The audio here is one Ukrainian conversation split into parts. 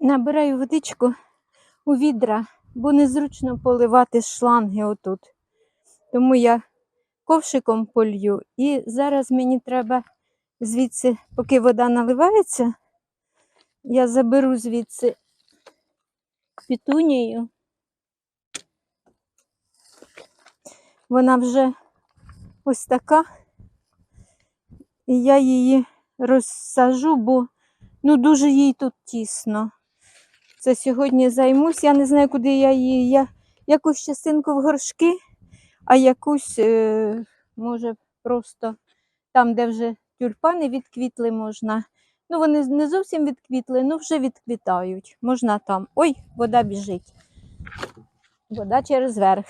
Набираю водичку у відра, бо незручно поливати шланги отут. Тому я ковшиком полью. І зараз мені треба звідси, поки вода наливається, я заберу звідси пітунію. Вона вже ось така. І я її розсажу, бо ну дуже їй тут тісно. Це сьогодні займусь. Я не знаю, куди я її. Я якусь частинку в горшки, а якусь, е, може, просто там, де вже тюльпани відквітли, можна. Ну, вони не зовсім відквітли, ну вже відквітають. Можна там. Ой, вода біжить. Вода через верх.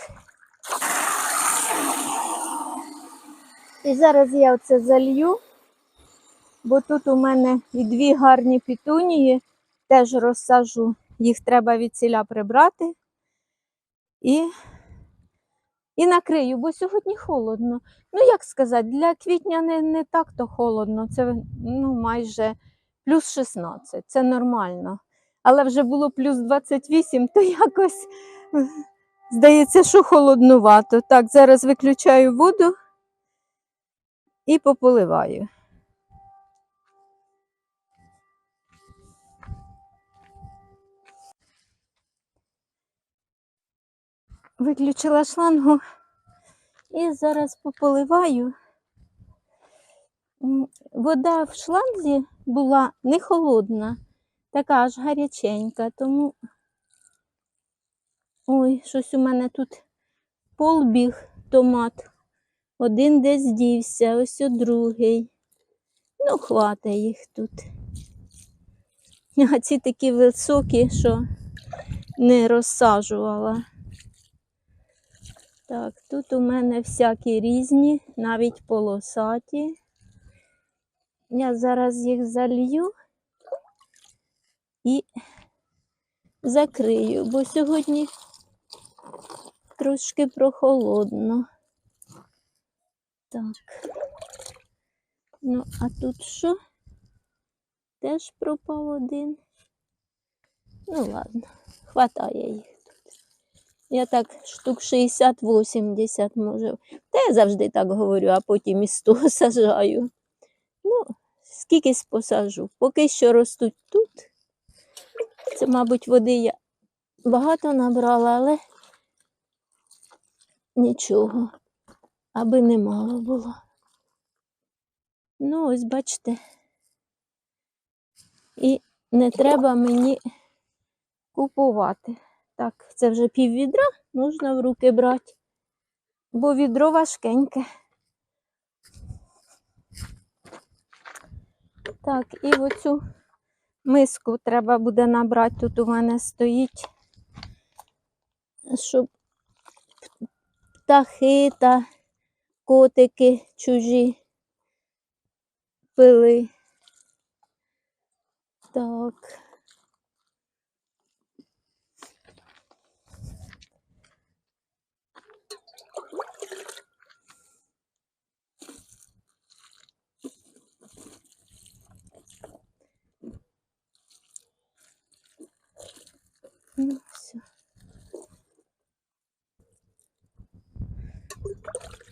І зараз я оце залью, бо тут у мене і дві гарні пітунії, теж розсажу. Їх треба від ціля прибрати. І, і накрию, бо сьогодні холодно. Ну, як сказати, для квітня не, не так то холодно. Це ну, майже плюс 16, це нормально. Але вже було плюс 28, то якось здається, що холоднувато. Так, зараз виключаю воду і пополиваю. Виключила шлангу і зараз пополиваю. Вода в шланзі була не холодна, така аж гаряченька, тому ой, щось у мене тут полбіг томат. Один десь дівся, ось другий. Ну, хватає їх тут. А ці такі високі, що не розсаджувала. Так, тут у мене всякі різні, навіть полосаті. Я зараз їх залью і закрию, бо сьогодні трошки прохолодно. Так. Ну, а тут що? Теж пропав один. Ну, ладно, хватає їх. Я так штук 60-80 може. Та я завжди так говорю, а потім і 100 сажаю. Ну, скількись посажу. Поки що ростуть тут. Це, мабуть, води я багато набрала, але нічого, аби не мало було. Ну, ось бачите. І не треба мені купувати. Так, це вже пів відра, можна в руки брати, бо відро важкеньке. Так, і оцю миску треба буде набрати. Тут у мене стоїть, щоб птахи та котики чужі пили. Так.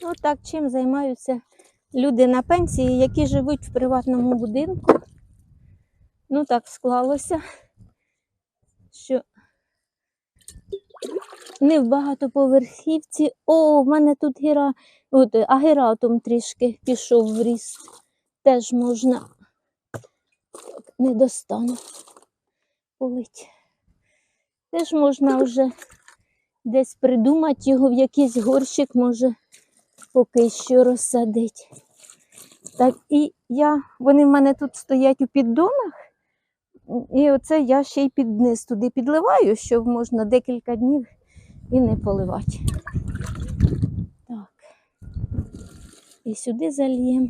Отак чим займаються люди на пенсії, які живуть в приватному будинку. Ну, так склалося, що не в багатоповерхівці. О, в мене тут гіра, от, агератом трішки пішов в ріст. Теж можна не достану полить. Теж можна вже десь придумати його в якийсь горщик, може, поки що розсадити. Так, і я, вони в мене тут стоять у піддонах, і оце я ще й під низ туди підливаю, щоб можна декілька днів і не поливати. Так. І сюди зальємо.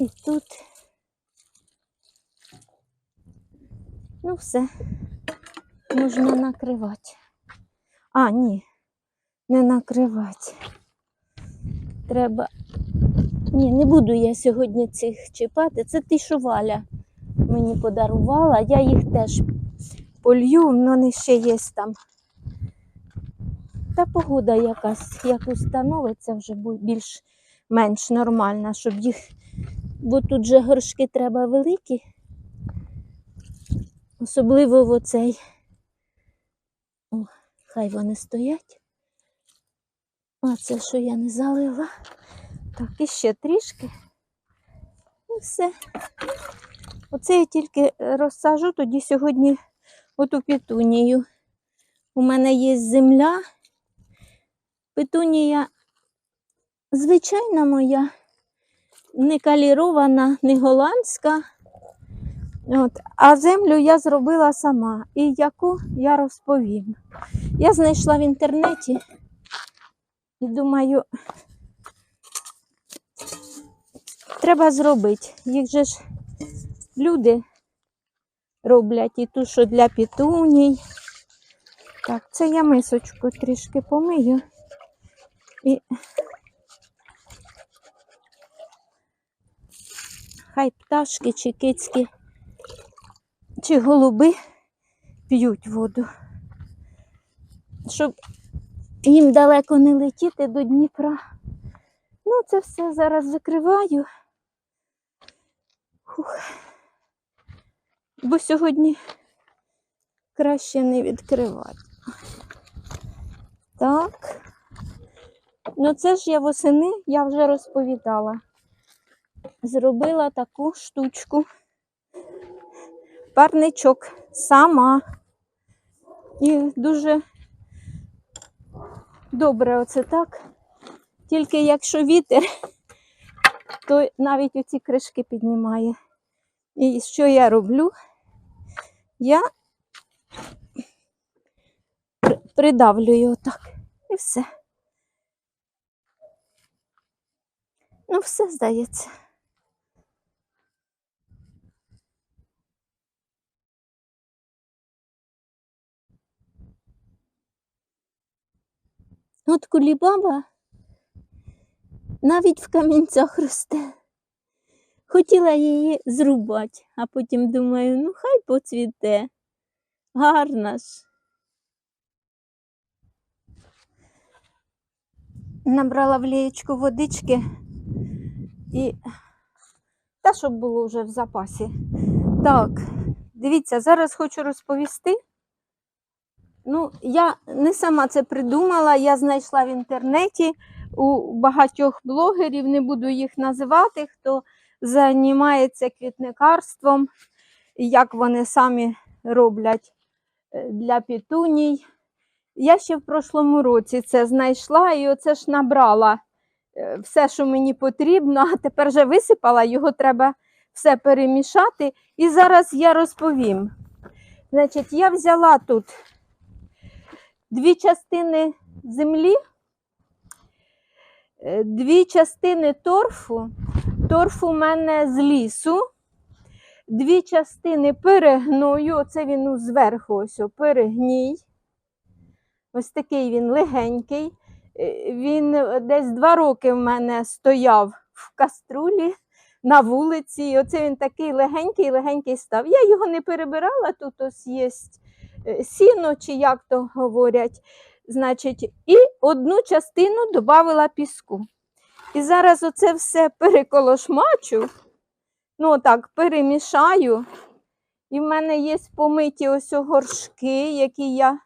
І тут. Ну, все, можна накривати. А, ні, не накривати. Треба Ні, не буду я сьогодні цих чіпати. Це ті, що Валя мені подарувала. Я їх теж полью, але не ще є там. Та погода якась, як установиться, вже більш-менш нормальна, щоб їх. Бо тут же горшки треба великі. Особливо в оцей. Хай вони стоять. А це що я не залила. Так, і ще трішки. І все. Оце я тільки розсажу тоді сьогодні оту петунію. У мене є земля. Петунія звичайна моя, не калірована, не голландська. От. А землю я зробила сама. І яку я розповім. Я знайшла в інтернеті і думаю, треба зробити. Їх же ж люди роблять і ту, що для пітуній. Так, це я мисочку трішки помию. І хай пташки чи кицьки, чи голуби п'ють воду. Щоб їм далеко не летіти до Дніпра. Ну, це все зараз закриваю. Фух. Бо сьогодні краще не відкривати. Так. Ну, це ж я восени, я вже розповідала. Зробила таку штучку. Парничок сама. І дуже добре оце так. Тільки якщо вітер, то навіть оці кришки піднімає. І що я роблю? Я при- придавлюю отак. І все. Ну, все здається. От кулібаба навіть в камінцях росте. Хотіла її зрубати, а потім думаю, ну хай поцвіте. Гарна ж. Набрала в лієчку водички і та, щоб було вже в запасі. Так, дивіться, зараз хочу розповісти. Ну, я не сама це придумала, я знайшла в інтернеті у багатьох блогерів, не буду їх називати, хто займається квітникарством, як вони самі роблять е, для пітуній. Я ще в прошлому році це знайшла і оце ж набрала е, все, що мені потрібно, а тепер вже висипала, його треба все перемішати. І зараз я розповім. Значить, я взяла тут дві частини землі, е, дві частини торфу. Торф у мене з лісу, дві частини перегною. Оце він зверху ось перегній. Ось такий він легенький. Е, Він е, десь два роки в мене стояв в каструлі на вулиці. І оце він такий легенький, легенький став. Я його не перебирала, тут ось є сіно, чи як то говорять. Значить, і одну частину додала піску. І зараз оце все переколошмачу, ну так, перемішаю. І в мене є помиті ось горшки, які я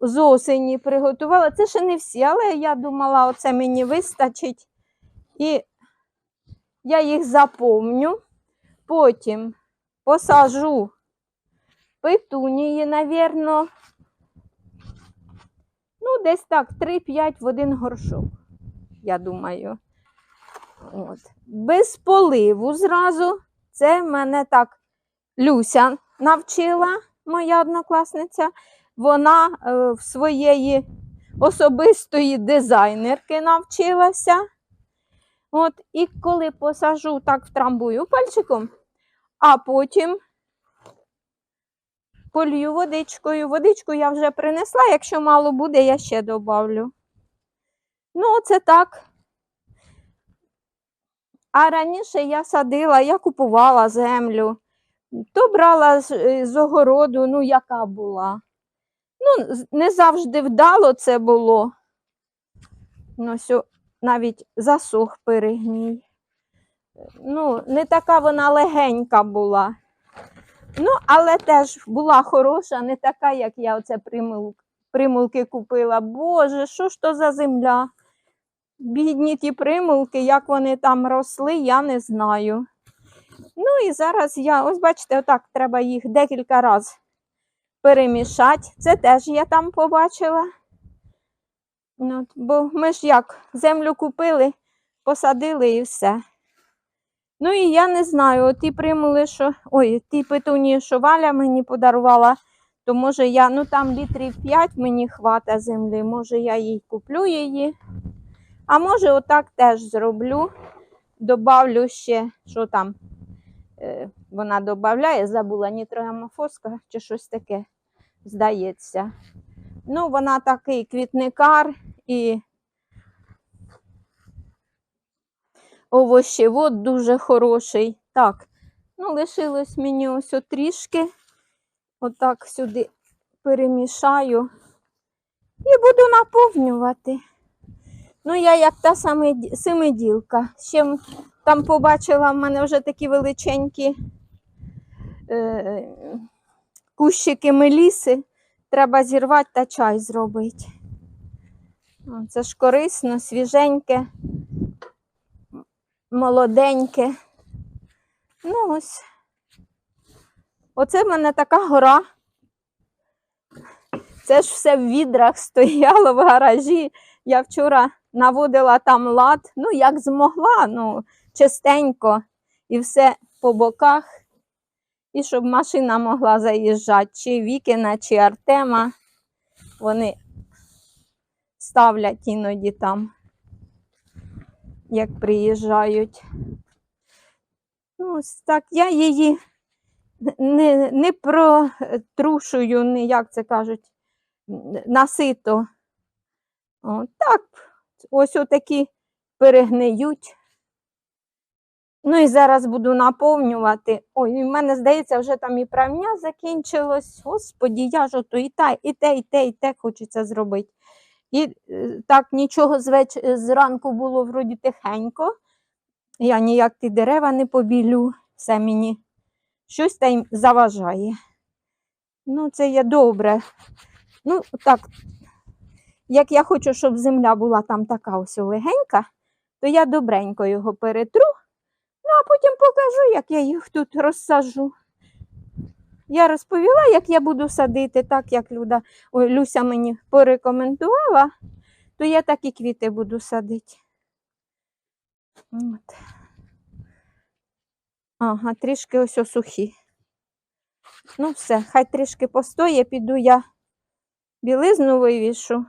з осені приготувала. Це ще не всі, але я думала, оце мені вистачить. І я їх заповню. Потім посажу петунії, навірно, ну, десь так, 3-5 в один горшок, я думаю. От. Без поливу зразу. Це мене так Люся навчила, моя однокласниця. Вона е, в своєї особистої дизайнерки навчилася. От, і коли посажу, так втрамбую пальчиком, а потім полью водичкою. Водичку я вже принесла, якщо мало буде, я ще добавлю. Ну, оце так. А раніше я садила, я купувала землю, то брала з, е, огороду, ну, яка була. Ну, не завжди вдало це було. Ну, навіть засух перегній. Ну, не така вона легенька була. Ну, але теж була хороша, не така, як я оце примул, примулки купила. Боже, що ж то за земля? Бідні ті примулки, як вони там росли, я не знаю. Ну і зараз я, ось бачите, отак треба їх декілька разів перемішати. Це теж я там побачила. Ну, бо ми ж як землю купили, посадили і все. Ну і я не знаю, ті примули, що. Ой, ті петуні, що Валя мені подарувала, то може я, ну там літрів 5 мені хвата землі, може я їй куплю її. А може, отак теж зроблю. Добавлю ще, що там е, вона додає, забула нітроамофоска чи щось таке, здається. Ну, вона такий квітникар і овощевод дуже хороший. Так, ну, лишилось мені ось трішки. Отак сюди перемішаю і буду наповнювати. Ну, я як та семиділка. Ще там побачила в мене вже такі величенькі е, кущики меліси. Треба зірвати та чай зробити. Це ж корисно, свіженьке, молоденьке. Ну ось. Оце в мене така гора. Це ж все в відрах стояло в гаражі. Я вчора наводила там лад, ну як змогла, ну чистенько і все по боках. І щоб машина могла заїжджати, чи Вікіна, чи Артема. Вони ставлять іноді там, як приїжджають. Ну, ось так, я її не, не протрушую, не, як це кажуть, насито. О, так, ось отакі перегниють. Ну і зараз буду наповнювати. Ой, в мене, здається, вже там і правня закінчилось. Господі, я ж ото і те, і те, і те, і те хочеться зробити. І е, так нічого звеч... зранку було вроді тихенько. Я ніяк ті дерева не побілю, все мені щось та й заважає. Ну, це є добре. Ну, так, як я хочу, щоб земля була там така ось легенька, то я добренько його перетру, ну а потім покажу, як я їх тут розсаджу. Я розповіла, як я буду садити, так як Люда, ой, Люся мені порекомендувала, то я так і квіти буду садити. От. Ага, трішки ось осухі. Ну, все, хай трішки постоє, піду я білизну вивішу.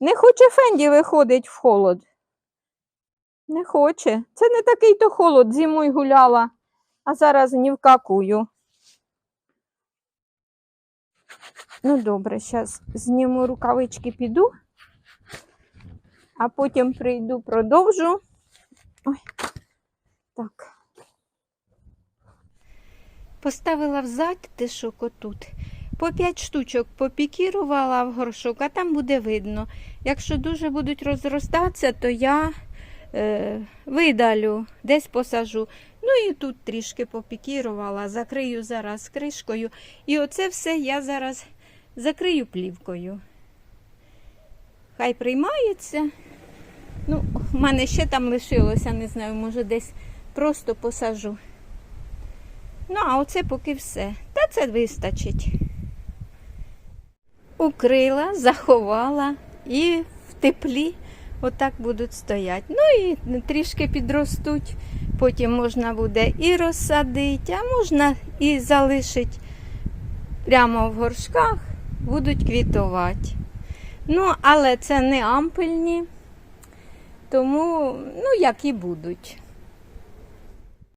Не хоче Фенді виходить в холод. Не хоче. Це не такий то холод, зимою гуляла, а зараз не вкакую. Ну, добре, зараз зніму рукавички, піду, а потім прийду, продовжу. Ой, так. Поставила в затишок отут. По 5 штучок попікірувала в горшок, а там буде видно. Якщо дуже будуть розростатися, то я е, видалю, десь посажу. Ну і тут трішки попікірувала, закрию зараз кришкою. І оце все я зараз закрию плівкою. Хай приймається. Ну, в мене ще там лишилося, не знаю, може десь просто посажу. Ну, а оце поки все. Та це вистачить. Укрила, заховала і в теплі отак будуть стояти. Ну і трішки підростуть, потім можна буде і розсадити, а можна і залишити прямо в горшках, будуть квітувати. Ну, але це не ампельні, тому, ну, як і будуть.